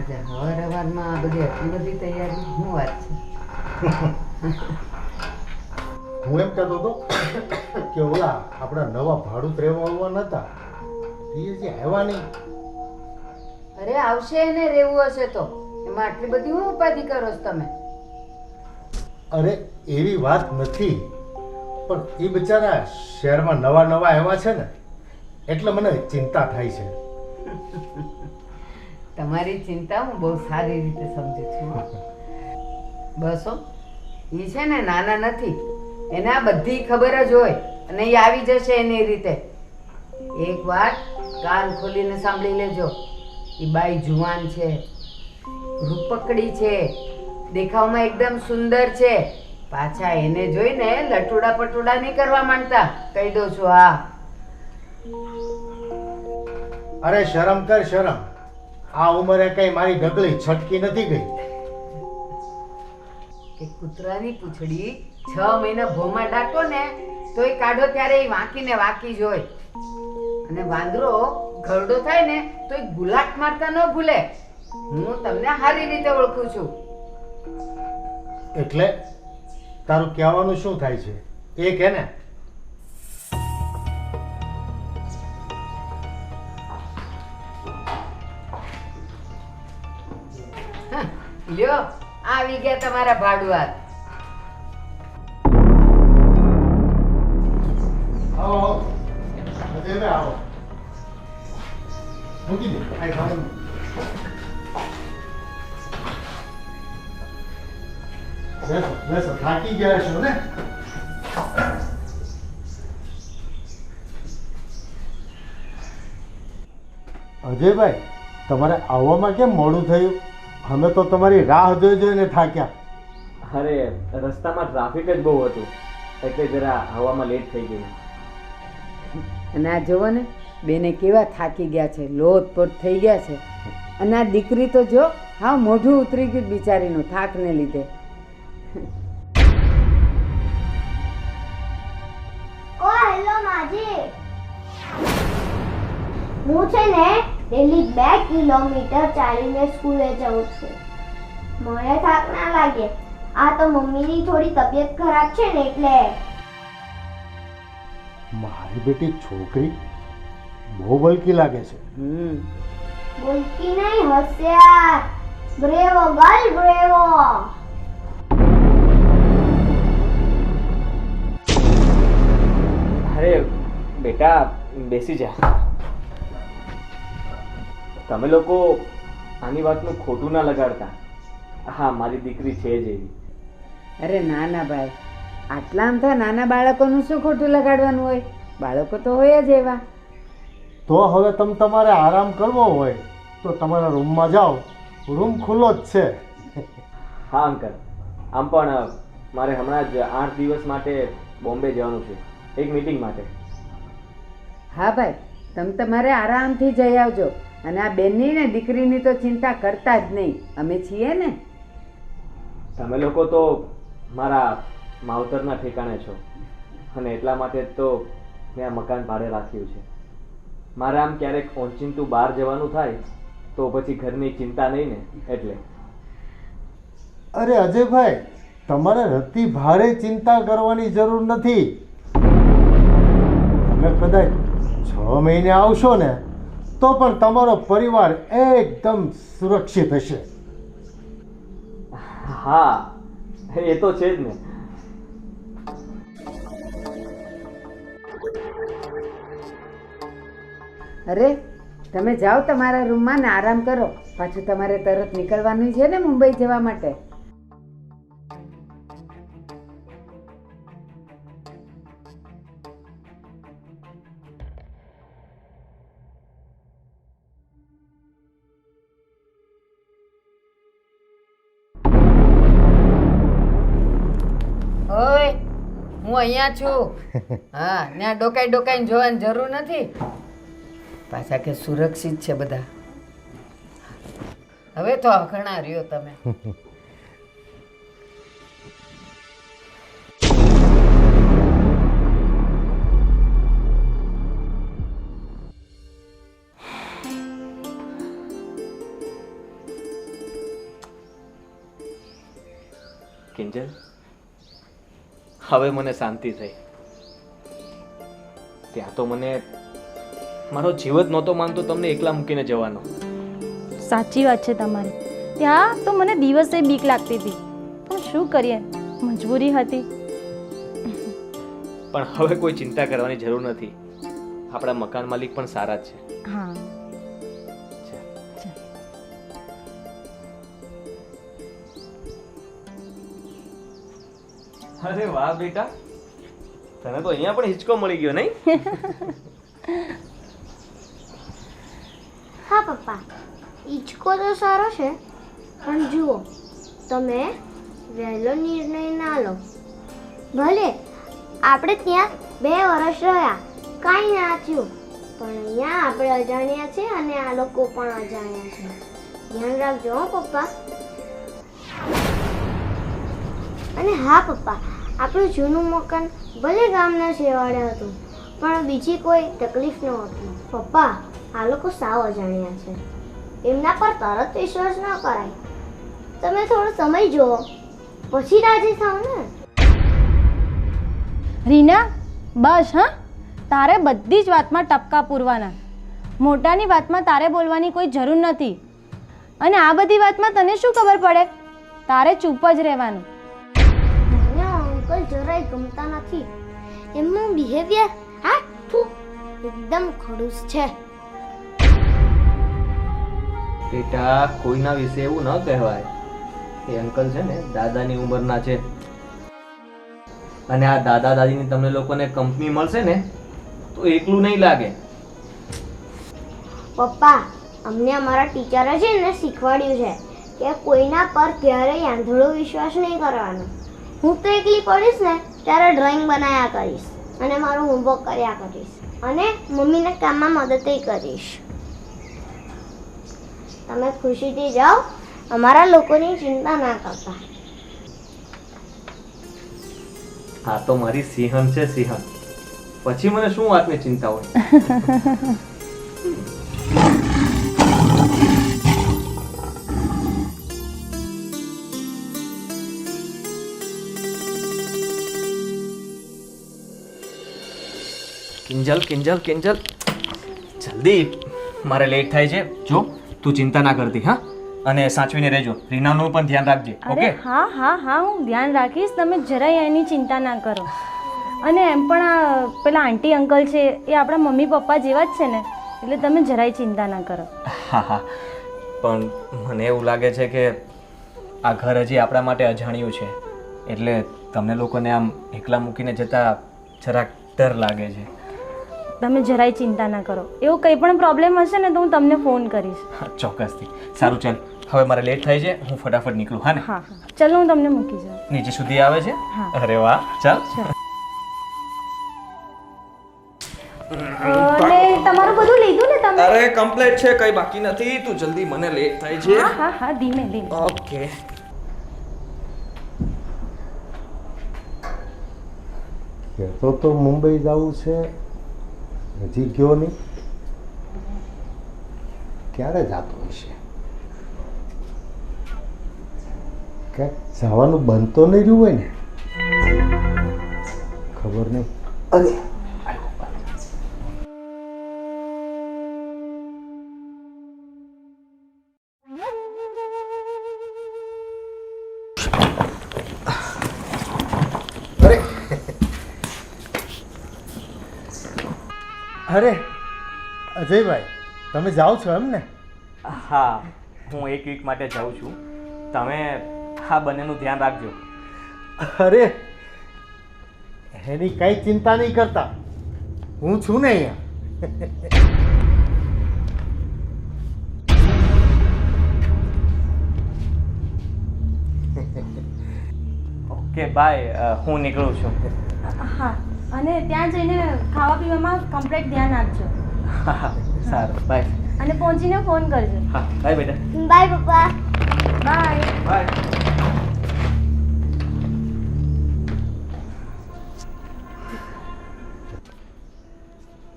આજે હવાર હવારમાં આ બધી આટલી બધી તૈયારી? શું વાત છે? હું એમ કહેતો હતો કે ઓલા આપણા નવા ભાડુત રહેવા આવવાના હતા એ જે આવ્યા નહીં. અરે આવશે એને રહેવું હશે તો. એમાં આટલી બધી હું ઉપાધિ કરો છો તમે? અરે એવી વાત નથી. પણ એ બિચારા શહેરમાં નવા નવા આવ્યા છે ને એટલે મને ચિંતા થાય છે. તમારી ચિંતા હું બહુ સારી રીતે સમજુ છું. બસ એ છે ને નાના નથી. એને આ બધી ખબર જ હોય અને એ આવી જશે એની રીતે. એક વાર કાન ખોલીને સાંભળી લેજો. એ બાઈ જુવાન છે, રૂપકડી છે, દેખાવમાં એકદમ સુંદર છે. પાછા એને જોઈને લટુડા પટુડા નહીં કરવા માંડતા કહી દઉં છું, હા. અરે શરમ કર, શરમ. આ ઉંમરે કઈ મારી ડગલી છટકી નથી ગઈ. કે કૂતરાની પૂંછડી છ મહિના ભોમાં ડાકો ને તો એ કાઢો ત્યારે એ વાંકીને વાંકી જોય અને વાંદરો ઘરડો થાય ને તો એ ગુલાટ મારતા ન ભૂલે. હું તમને સારી રીતે ઓળખું છું. એટલે તારું કહેવાનું શું થાય છે? એ કે ને? લ્યો. આવી ગયા તમારા ભાડુઆત. આવો આવો. આવો. મૂકી દે. આ ભાડું બેસો બેસો. થાકી ગયા છો ને? અજયભાઈ તમારે આવવામાં કેમ મોડું થયું? અમે તો તમારી રાહ જોઈ જોઈને થાક્યા. અરે રસ્તામાં ટ્રાફિક જ બહુ હતું. એટલે જરા હવામાં લેટ થઈ ગઈ અને આ જુઓ ને બેને કેવા થાકી ગયા છે લોથપોથ થઈ ગયા છે. અને આ દીકરી તો જો હા મોઢું ઉતરી ગયું બિચારીનું થાકને લીધે. ઓ હેલો માજી. હું છે ને ડેલી બે કિલોમીટર ચાલીને સ્કૂલે જાઉં છું. મને થાક ના લાગે. આ તો મમ્મીની થોડી તબિયત ખરાબ છે ને એટલે. મારી બેટી છોકરી બહુ બલકી લાગે છે. હમ. બોલતી નહીં હોશિયાર. Bravo girl bravo. અરે બેટા બેસી જા. તમે લોકો આની વાતનું ખોટું ના લગાડતા. હા મારી દીકરી છે જ એવી. અરે ના ના ભાઈ. આટલા આમથા નાના બાળકોનું શું ખોટું લગાડવાનું હોય? બાળકો તો હોય જ એવા. તો હવે તમે તમારે આરામ કરવો હોય તો તમારા રૂમમાં જાઓ. રૂમ ખુલ્લો જ છે. હા અંકલ. આમ પણ મારે હમણાં જ આઠ દિવસ માટે બોમ્બે જવાનું છે. એક મીટિંગ માટે. હા ભાઈ. તમે તમારે આરામથી જઈ આવજો. અને આ બેનની ને દીકરીની તો ચિંતા કરતા જ નહીં. અમે છીએ ને. તમે લોકો તો મારા માવતરના ઠેકાણે છો અને એટલા માટે જ તો મેં આ મકાન ભાડે રાખ્યું છે. મારે આમ ક્યારેક ઓચિંતું બહાર જવાનું થાય તો પછી ઘરની ચિંતા નહીં ને એટલે. અરે અજયભાઈ તમારે રતિ ભારે ચિંતા કરવાની જરૂર નથી. તમે કદાચ છ મહિને આવશો ને તો પણ તમારો પરિવાર એકદમ સુરક્ષિત હશે. હા એ તો છે જ ને. અરે તમે જાઓ તમારા રૂમમાં ને આરામ કરો. પાછું તમારે તરત નીકળવાનું છે ને મુંબઈ જવા માટે. અહીંયા છું. હા ત્યાં ડોકાઈ ડોકાઈને જોવાની જરૂર નથી. પાછા કે સુરક્ષિત છે બધા. હવે તો અઘણા રહ્યો તમે. કિંજલ? હવે મને શાંતિ થઈ. ત્યાં તો મને મારો જીવ જ નહોતો માનતો તમને એકલા મૂકીને જવાનો. સાચી વાત છે તમારી. ત્યાં તો મને દિવસે બીક લાગતી હતી. પણ શું કરીએ? મજબૂરી હતી. પણ હવે કોઈ ચિંતા કરવાની જરૂર નથી. આપણા મકાન માલિક પણ સારા જ છે. હા. અરે વાહ બેટા. તને તો અહીંયા પણ હિચકો મળી ગયો નહીં? હા પપ્પા. હિચકો તો સારો છે પણ જુઓ તમે વહેલો નિર્ણય ના લો. ભલે આપણે ત્યાં બે વર્ષ રહ્યા કાંઈ ના થયું પણ અહીંયા આપણે અજાણ્યા છે અને આ લોકો પણ અજાણ્યા છે. ધ્યાન રાખજો હો પપ્પા. અને હા, પપ્પા, આપણું જૂનું મકાન ભલે ગામના છેવાડે હતું, પણ બીજી કોઈ તકલીફ નહોતી. પપ્પા, આ લોકો સાવ અજાણ્યા છે. એમના પર તરત વિશ્વાસ ન કરાય. તમે થોડો સમય જુઓ. પછી રાજી થાવ ને? રીના, બસ, હા? તારે બધી જ વાતમાં ટપકા પૂરવાના. મોટાની વાતમાં તારે બોલવાની કોઈ જરૂર નથી. અને આ બધી વાતમાં તને શું ખબર પડે? તારે ચૂપ જ રહેવાનું. અંકલ ગમતા નથી. એમનું બિહેવિયર હા એકદમ ખડૂસ છે. બેટા કોઈના વિશે એવું ન કહેવાય. એ અંકલ છે ને દાદાની ઉંમરના છે. અને આ દાદા દાદીની તમને લોકોને કંપની મળશે ને તો એકલું નહીં લાગે. પપ્પા અમને અમારા ટીચરે છે ને શીખવાડ્યું છે કે કોઈના પર ક્યારેય આંધળો વિશ્વાસ નહીં કરવાનો. હું તો એકલી પડીશ ને ત્યારે ડ્રોઈંગ બનાવ્યા કરીશ અને મારું હોમવર્ક કર્યા કરીશ અને મમ્મીને કામમાં મદદ કરીશ. તમે ખુશીથી જાઓ અમારા લોકોની ચિંતા ના કરતા. હા તો મારી સિંહણ છે સિંહણ. પછી મને શું વાતની ચિંતા હોય? કિંજલ કિંજલ કિંજલ. જલ્દી. મારે લેટ થાય છે. જો તું ચિંતા ના કરતી હા? અને સાચવીને રહેજો. રીનાનું પણ ધ્યાન રાખજે ઓકે? હા હા હા હું ધ્યાન રાખીશ. તમે જરાય એની ચિંતા ના કરો. અને એમ પણ આ પેલા આંટી અંકલ છે એ આપણા મમ્મી પપ્પા જેવા જ છે ને એટલે તમે જરાય ચિંતા ના કરો. હા હા. પણ મને એવું લાગે છે કે આ ઘર હજી આપણા માટે અજાણ્યું છે. એટલે તમને લોકોને આમ એકલા મૂકીને જતા જરાક ડર લાગે છે. તમે જરાય ચિંતા ના કરો. એવો કંઈ પણ પ્રોબ્લેમ હશે ને તો હું તમને ફોન કરીશ. હા, ચોક્કસથી. સારું ચાલ. હવે મારે લેટ થાય છે. હું ફટાફટ નીકળું હા ને? હા ચાલો હું તમને મૂકી જાઉં. નીચે સુધી આવે છે? અરે વાહ. ચાલ. તમારું બધું લીધું ને તમે? અરે કમ્પ્લીટ છે. કઈ બાકી નથી. તું જલ્દી મને લેટ થાય છે. હા હા હા. ધીમે ધીમે. ઓકે. કહેતો તો મુંબઈ જવું છે. હજી ગયો નહીં? ક્યારે જતો હશે? ક્યાંક જવાનું બનતો નહીં રહ્યું હોય ને? ખબર નહીં. અરે અરે અજયભાઈ તમે જાઓ છો એમ ને? હા હું એક વીક માટે જાઉં છું. તમે આ બંનેનું ધ્યાન રાખજો. અરે એની કઈ ચિંતા નહીં કરતા. હું છું ને અહીંયા. ઓકે બાય હું નીકળું છું. હા. અને ત્યાં જઈને ખાવા પીવામાં કમ્પ્લીટ ધ્યાન આપજો. હા હા. સારું. બાય અને પહોંચીને ફોન કરજો. હા. બાય બેટા. બાય પપ્પા. બાય બાય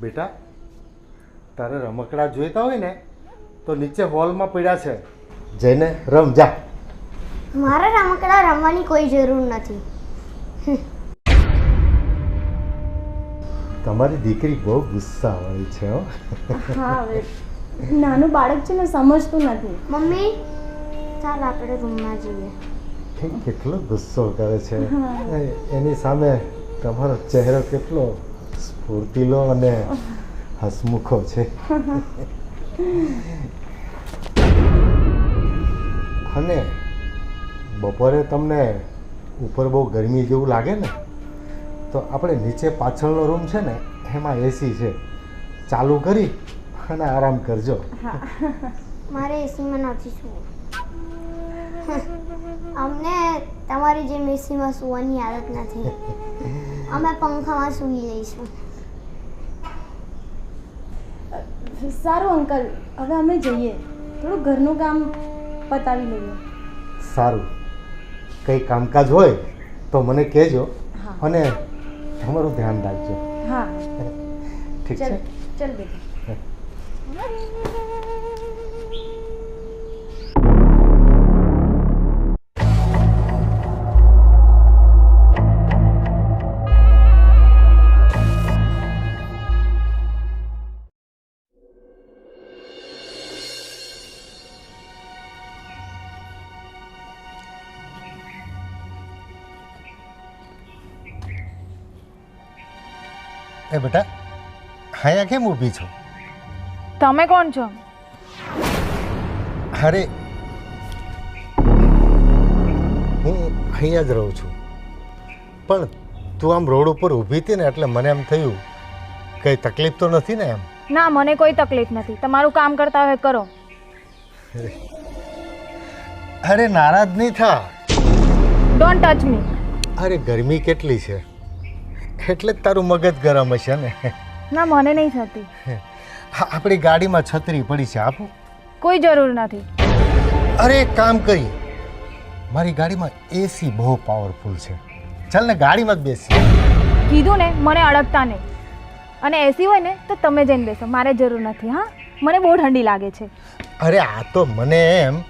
બેટા તારે રમકડા જોઈતા હોય ને તો નીચે હોલમાં પડ્યા છે. જઈને રમ જા. મારે રમકડા રમવાની કોઈ જરૂર નથી. તમારી દીકરી બહુ ગુસ્સાવાળી છે હો. હા હવે નાનું બાળક છે ને સમજતું નથી. મમ્મી ચાલ આપણે રૂમમાં જઈએ. કેટલો ગુસ્સો કરે છે. એની સામે તમારો ચહેરો કેટલો સ્ફૂર્તિલો અને હસમુખો છે. અને બપોરે તમને ઉપર બહુ ગરમી જેવું લાગે ને? તો આપણે નીચે પાછળનો રૂમ છે ને એમાં એસી છે. ચાલુ કરી અને આરામ કરજો. મારે એસીમાં નથી સુવું. અમને તમારી જેમ એસીમાં સૂવાની આદત નથી. અમે પંખામાં સૂઈ જઈશું સારું અંકલ. હવે અમે જઈએ. થોડું ઘરનું કામ પતાવી લઈએ. સારું. કંઈ કામકાજ હોય તો મને કહેજો. અને તમારું ધ્યાન રાખજો. હા. ઠીક છે. ચલ બેટા. એ બેટા હાયા કેમ ઊભી છો? તમે કોણ છો? અરે હું અહીંયા જ રહું છું. પણ તું આમ રોડ ઉપર ઊભી હતી ને એટલે મને એમ થયું કંઈ તકલીફ તો નથી ને એમ? ના મને કોઈ તકલીફ નથી. તમારું કામ કરતા હોય કરો. અરે નારાજ નહીં થા. ડોન્ટ ટચ મી અરે ગરમી કેટલી છે? એટલે જ તારું મગજ ગરમ હશે ને? ના મને નહીં થતી. આપણી ગાડીમાં છત્રી પડી છે આપું. કોઈ જરૂર નથી. અરે એક કામ કરી. મારી ગાડીમાં એસી બહુ પાવરફુલ છે. ચાલ ને ગાડીમાં જ બેસી કીધું ને મને અડકતા નહીં. અને એસી હોય ને તો તમે જઈને બેસો મારે જરૂર નથી હા? મને બહુ ઠંડી લાગે છે. અરે આ તો મને એમ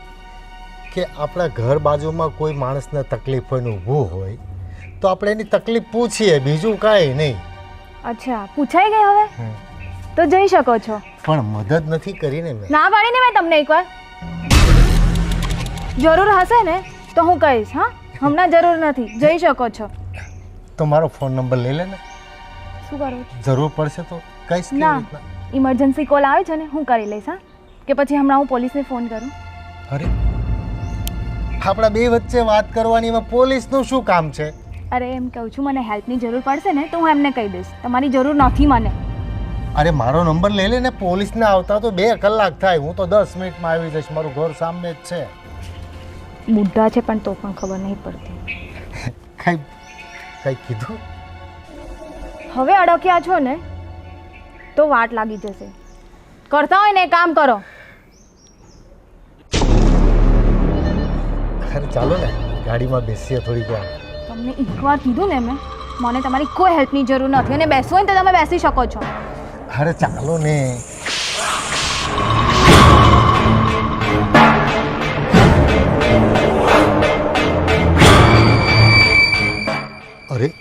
કે આપણા ઘર બાજુમાં કોઈ માણસને તકલીફ હોય ને ઊભું હોય તો આપણે એની તકલીફ પૂછીએ બીજું કાંઈ નહીં. અચ્છા પૂછાઈ ગઈ હવે? તો જઈ શકો છો. પણ મદદ નથી કરીને મેં. ના પાડીને મેં તમને એકવાર. જરૂર હશે ને તો હું કહીશ હા? હમણાં જરૂર નથી. જઈ શકો છો. તો મારો ફોન નંબર લઈ લે ને શું કરો જરૂર પડશે તો કહીશ ના ઇમરજન્સી કોલ આવે છે ને હું કરી લઈશ હા? કે પછી હમણાં હું પોલીસને ફોન કરું. અરે આપણા બે વચ્ચે વાત કરવાની એમાં પોલીસનું શું કામ છે? અરે એમ કહું છું મને હેલ્પની જરૂર પડશે ને તો હું એમને કહી દઈશ. તમારી જરૂર નથી મને. અરે મારો નંબર લઈ લે ને પોલીસને આવતા તો બે કલાક થાય. હું તો દસ મિનિટમાં આવી જઈશ. મારું ઘર સામે જ છે. બુઢા છે પણ તો પણ ખબર નહીં પડતી. કઈ કઈ કીધું? હવે અડક્યા છો ને તો વાટ લાગી જશે. કરતા હોય ને કામ કરો. અરે ચાલો ને ગાડીમાં બેસીએ થોડીક વાર. તમને એકવાર કીધું ને મેં, મને તમારી કોઈ હેલ્પની જરૂર નથી અને બેસવું હોય તો તમે બેસી શકો છો. અરે ચાલો ને. અરે,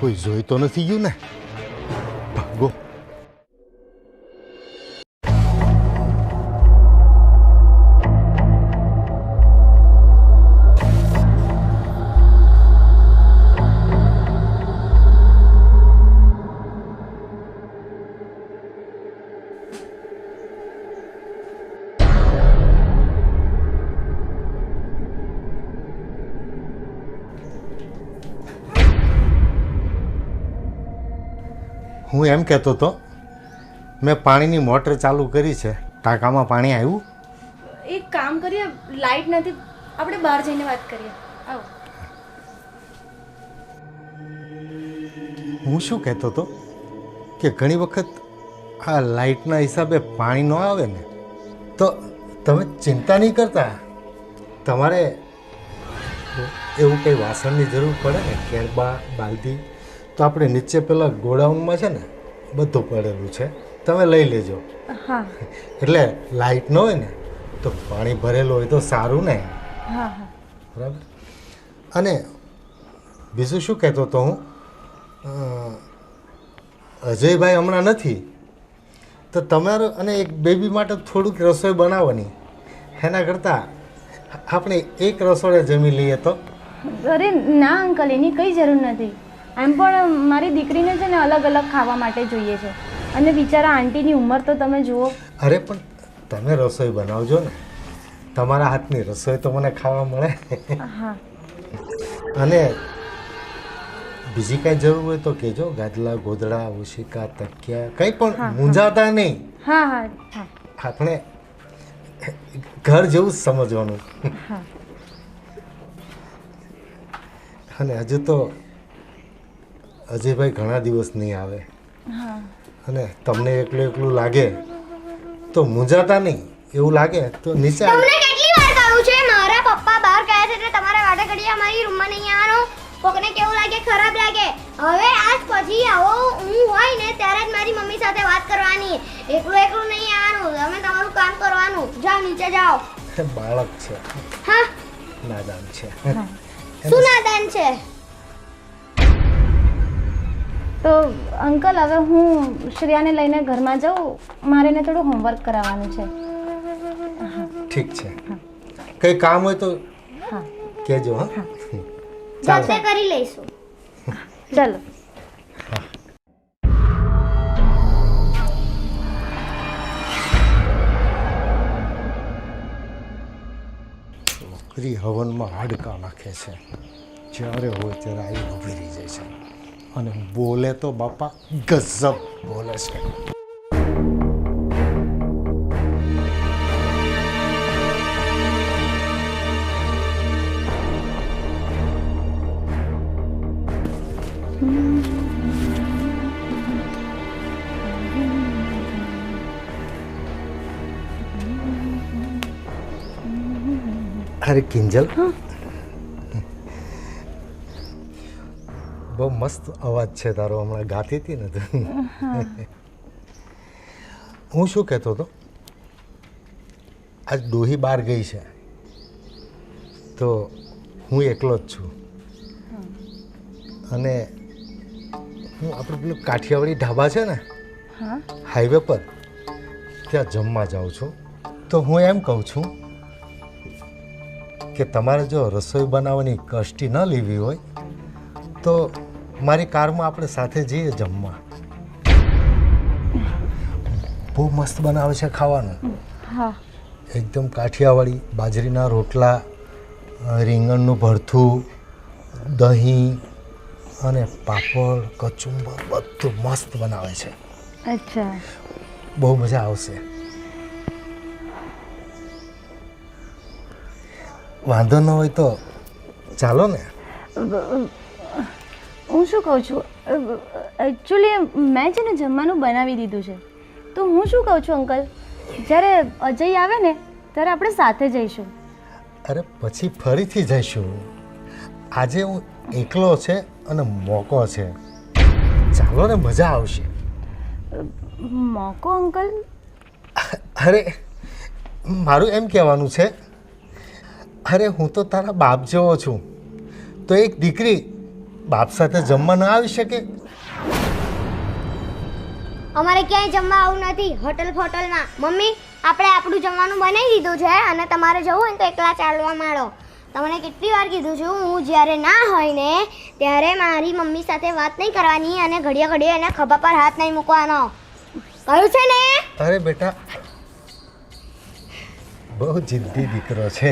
કોઈ જોઈ તો નથી ગયું ને? હું એમ કહેતો હતો મેં પાણીની મોટર ચાલુ કરી છે ટાંકામાં પાણી આવ્યું? એક કામ કરીએ લાઈટ નથી આપણે બહાર જઈને વાત કરીએ. આવો. હું શું કહેતો હતો કે ઘણી વખત આ લાઇટના હિસાબે પાણી ન આવે ને તો તમે ચિંતા નહીં કરતા. તમારે એવું કંઈ વાસણની જરૂર પડે ને? કેરબા બાલદી? તો આપણે નીચે પેલા ગોડાઉનમાં છે ને બધું પડેલું છે. તમે લઈ લેજો. હા. એટલે લાઇટ ન હોય ને તો પાણી ભરેલું હોય તો સારું ને. બરાબર? અને બીજું શું કહેતો હતો હું? અજયભાઈ હમણાં નથી. તો તમારે અને એક બેબી માટે થોડુંક રસોઈ બનાવવાની. એના કરતાં આપણે એક રસોડે જમી લઈએ તો. અરે ના અંકલ એની કંઈ જરૂર નથી. એમ પણ મારી દીકરીને છે ને અલગ અલગ ખાવા માટે જોઈએ છે. અને બિચારા આંટીની ઉંમર તો તમે જુઓ. અરે પણ તમે રસોઈ બનાવજો ને. તમારા હાથની રસોઈ તો મને ખાવા મળે. હા. અને બીજી કાંઈ જરૂર હોય તો કહેજો. ગાદલા ગોદડા ઓશિકા તકિયા કંઈ પણ મૂંઝાતા નહીં. હા હા આપણે ઘર જેવું જ સમજવાનું. અને હજુ તો અજયભાઈ ઘણા દિવસ નહીં આવે. હા. અને તમને એકલું એકલું લાગે તો મૂંઝાતા નહીં એવું લાગે તો નીચે તમને કેટલી વાર કહ્યું છે? મારા પપ્પા બહાર ગયા છે એટલે તમારે વાડે અમારી રૂમમાં નહીં આવવાનું. કોકને કેવું લાગે? ખરાબ લાગે. હવે આજ પછી આવો હું હોય ને ત્યારે જ મારી મમ્મી સાથે વાત કરવાની. એકલું એકલું નહીં આવવાનું. તમે તમારું કામ કરવાનું. જાઓ નીચે જાઓ. બાળક છે. હા. નાદાન છે. શું નાદાન છે? તો અંકલ હવે હું શ્રેયાને લઈને ઘરમાં જાઉં મારે એને થોડું હોમવર્ક કરાવવાનું છે. ઠીક છે. કંઈ કામ હોય તો હા. કહેજો હા. જાતે કરી લઈશું. ચાલો. છોકરી હવનમાં હાડકા નાખે છે. જ્યારે હોય ત્યારે આવી ઊભી રહી જાય છે. અને બોલે તો બાપા ગઝબ બોલે છે. અરે કિંજલ બહુ મસ્ત અવાજ છે તારો હમણાં ગાતી હતી ને હું. શું કહેતો હતો? આજ ડોહી બહાર ગઈ છે. તો હું એકલો જ છું. અને હું આપણે પેલું કાઠિયાવાડી ઢાબા છે ને હાઈવે પર ત્યાં જમવા જાઉં છું. તો હું એમ કહું છું કે તમારે જો રસોઈ બનાવવાની કષ્ટી ન લેવી હોય તો મારી કારમાં આપણે સાથે જઈએ જમવા. બહુ મસ્ત બનાવે છે ખાવાનું. હા. એકદમ કાઠિયાવાડી બાજરીના રોટલા રીંગણનું ભરથું દહીં અને પાપડ કચુંબર બધું મસ્ત બનાવે છે. અચ્છા. બહુ મજા આવશે. વાંધો ન હોય તો ચાલો ને. હું શું કહું છું? એકચ્યુઅલી મેં છે ને જમવાનું બનાવી દીધું છે. તો હું શું કહું છું અંકલ? જ્યારે અજય આવે ને ત્યારે આપણે સાથે જઈશું. અરે પછી ફરીથી જઈશું. આજે હું એકલો છે અને મોકો છે. ચાલો ને મજા આવશે. મોકો અંકલ? અરે મારું એમ કહેવાનું છે અરે હું તો તારા બાપ જેવો છું. તો એક દીકરી બાપ સાથે જમવા ન આવી શકે? અમારે ક્યાંય જમવા આવું નથી હોટલ ફોટલમાં. મમ્મી આપણે આપણું જમવાનું બનાવી દીધું છે અને તમારે જવું હોય ને તો એકલા ચાલવા માંડો. તમને કેટલી વાર કીધું છું હું જ્યારે ના હોય ને ત્યારે મારી મમ્મી સાથે વાત નહીં કરવાની અને ઘડીએ ઘડીએ એના ખભા પર હાથ નહીં મૂકવાનો. કહ્યું છે ને? અરે બેટા બહુ જિદ્દી દીકરો છે.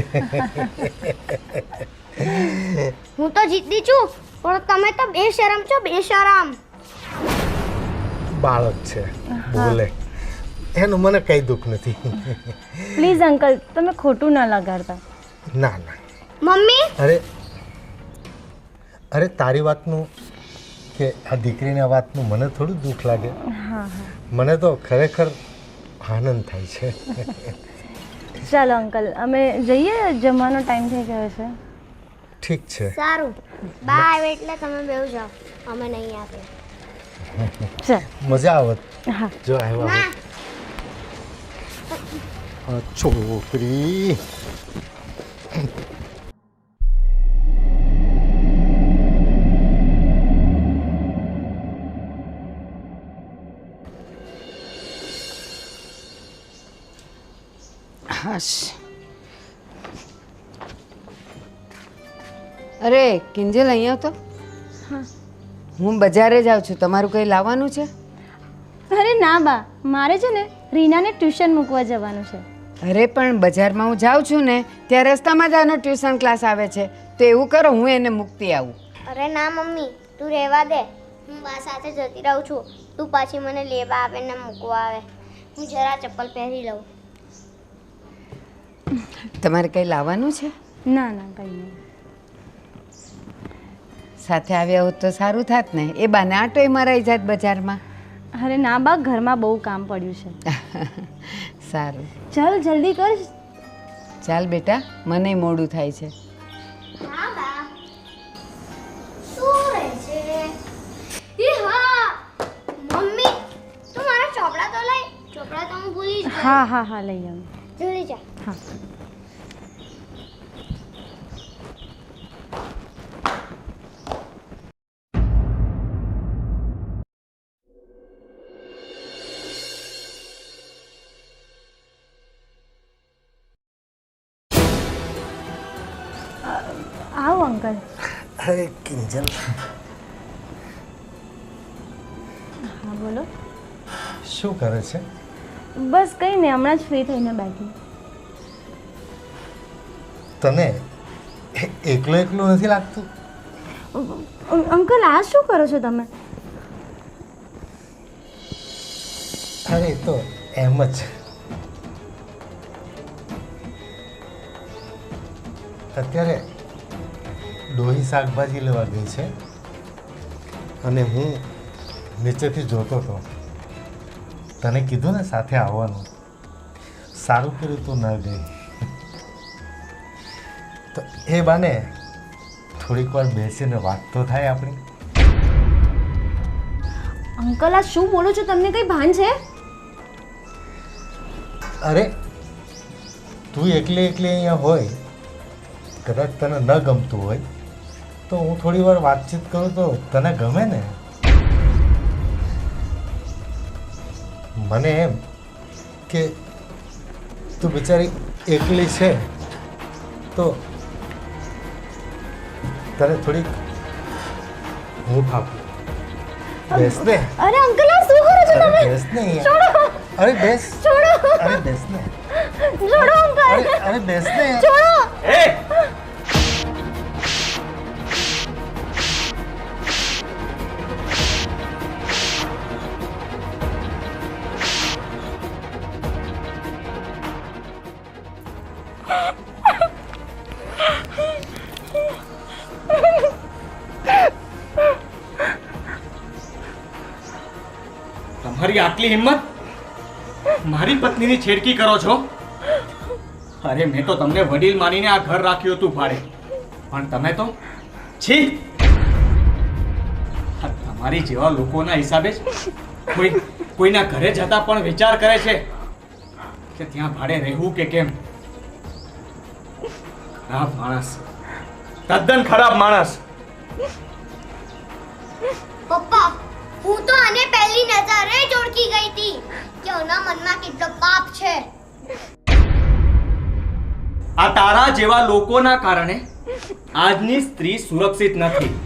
હું તો જીતી છું. પણ તમે તો બેશરમ છો બેશરમ. બાળક છે બોલે. એનું મને કઈ દુઃખ નથી. પ્લીઝ અંકલ તમે ખોટું ના લગાડતા. ના ના. મમ્મી? અરે અરે તારી વાતનું કે આ દીકરીના વાતનું મને થોડું દુઃખ લાગે. હા હા. મને તો ખરેખર આનંદ થાય છે. ચાલો અંકલ અમે જઈએ? જમવાનો ટાઈમ થઈ ગયો છે. ઠીક છે. સારું. બા એટલે તમે બેવ જાઓ. અમે નહીં આપે મજા આવત જો આવ્યો છોકરી. Hush. અરે કિંજલ અહીંયા તો? હું બજારે જાઉં છું. તમારું કંઈ લાવવાનું છે? અરે ના બા મારે છે ને રીનાને ટ્યુશન મૂકવા જવાનું છે. અરે પણ બજારમાં હું જાઉં છું ને ત્યાં રસ્તામાં જ આનો ટ્યુશન ક્લાસ આવે છે. તો એવું કરો હું એને મૂકતી આવું. અરે ના મમ્મી તું રહેવા દે. હું બા સાથે જતી રહું છું. તું પાછી મને લેવા આવે ને મૂકવા આવે. હું જરા ચપ્પલ પહેરી લઉં. તમારે કંઈ લાવવાનું છે? ના ના કંઈ નહીં. સાથે આવ્યા હોત તો સારું થાત ને? એ બાને આટોય મરાઈ જાત બજારમાં. અરે ના બા ઘરમાં બહુ કામ પડ્યું છે. સારું. ચાલ જલ્દી કર. ચાલ બેટા મને મોડું થાય છે. હા બા. શું રહે છે? એ હા મમ્મી તું મારા ચોપડા તો લઈ ચોપડા તો હું ભૂલી જ ગઈ. હા હા હા લઈ આવું. જલ્દી જા. હા. અંકલ? અરે કિંજલ. હા બોલો. શું કરે છે? બસ કંઈ નહીં હમણાં જ ફ્રી થઈને બેઠી. તને એકલો એકલું નથી લાગતું? અંકલ આ શું કરો છો તમે? અરે તો એમ જ. અત્યારે ડોહી શાકભાજી લેવા ગઈ છે અને હું નીચેથી જોતો હતો. તને કીધું ને સાથે આવવાનું. સારું કર્યું તું ન ગઈ તો એ બાને થોડીક વાર બેસીને વાત તો થાય આપણી. અંકલ આ શું બોલો છો? તમને કંઈ ભાન છે? અરે તું એકલી એકલી અહીંયા હોય. કદાચ તને ન ગમતું હોય. તો હું થોડી વાર વાતચીત કરું તો તને ગમે ને? મને એમ કે તું બિચારી એકલી છે તો તને થોડીક હું આપું. બેસ ને. અરે અંકલ આ શું કરો છો તમે? બેસ ને છોડો. અરે બેસ. અરે બેસ ને. છોડો અંકલ. અરે અરે બેસ ને. છોડો. એ તમારી આટલી હિંમત? મારી પત્નીની છેડકી કરો છો? અરે, મેં તો તમને વડીલ માનીને આ ઘર રાખ્યું હતું ભાડે. પણ તમે તો? છી! તમારી જેવા લોકોના હિસાબે જ કોઈ કોઈના ઘરે જતા પણ વિચાર કરે છે કે ત્યાં ભાડે રહેવું કે કેમ? ખરાબ માણસ. તદ્દન ખરાબ માણસ. નજરે ગઈ હતી કે ઓના મનમાં કેટલો પાપ છે. આ તારા જેવા લોકોના કારણે આજની સ્ત્રી સુરક્ષિત નથી.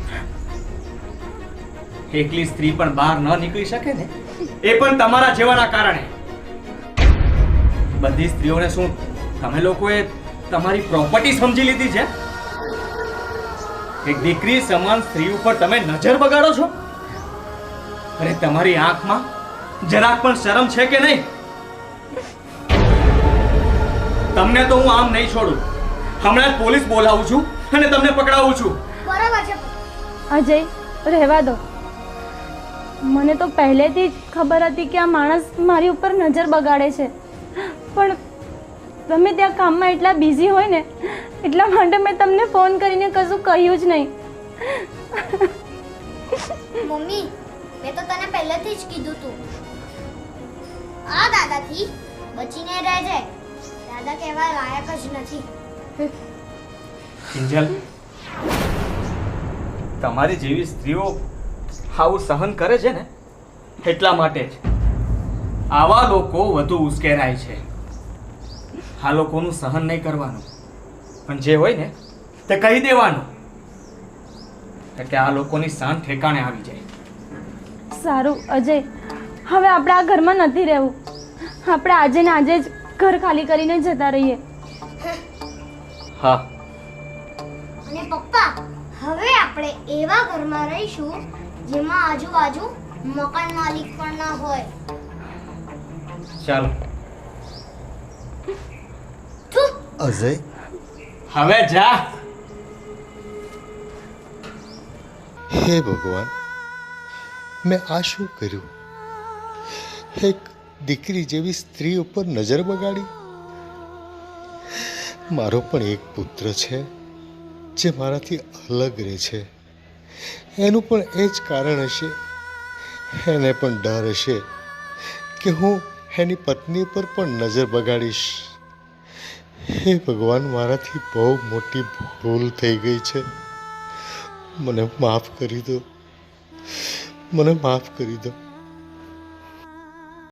એકલી સ્ત્રી પણ બહાર ન નીકળી શકે ને? એ પણ તમારા જેવાના કારણે. બધી સ્ત્રીઓને શું, તમે લોકોએ તમારી પ્રોપર્ટી સમજી લીધી છે? એક દીકરી સમાન સ્ત્રી ઉપર તમે નજર બગાડો છો? અરે, તમારી આંખમાં જરાક પણ શરમ છે કે નહીં? તમને તો હું આમ નહીં છોડું. હમણાં જ પોલીસ બોલાવું છું અને તમને પકડાવું છું. બરાબર છે. અજય રહેવા દો. મને તો પહેલેથી જ ખબર હતી કે આ માણસ મારી ઉપર નજર બગાડે છે. પણ તમે ત્યાં કામમાં એટલા બિઝી હોય ને એટલા માટે મેં તમને ફોન કરીને કશું કહ્યું જ નહીં. મમ્મી મેં તો તને પહેલેથી જ કીધું તું. આ દાદાથી બચીને રહેજે. દાદા કહેવા લાયક જ નથી. કિંજલ તમારી જેવી સ્ત્રીઓ આવું સહન કરે છે ને એટલા માટે જ. આવા લોકો વધુ ઉશ્કેરાય છે. આ લોકોનું સહન નહીં કરવાનું. પણ જે હોય ને તે કહી દેવાનું. એટલે આ લોકોની સહન ઠેકાણે આવી જાય. સારું અજય હવે આપણે આ ઘરમાં નથી રહેવું. આપણે આજે ને આજે જ ઘર ખાલી કરીને જતા રહીએ. હા. અને પપ્પા હવે આપણે એવા ઘરમાં રહીશું જેમાં આજુબાજુ મકાન માલિક પણ ના હોય. ચાલો. ચૂપ અજય. હવે જા. હે ભગવાન મેં આ શું કર્યું? એક દીકરી જેવી સ્ત્રી ઉપર નજર બગાડી. મારો પણ એક પુત્ર છે જે મારાથી અલગ રહે છે. એનું પણ એ જ કારણ હશે. એને પણ ડર હશે કે હું એની પત્ની પર પણ નજર બગાડીશ. હે ભગવાન, મારાથી બહુ મોટી ભૂલ થઈ ગઈ છે. મને માફ કરી દો. મને માફ કરી દો.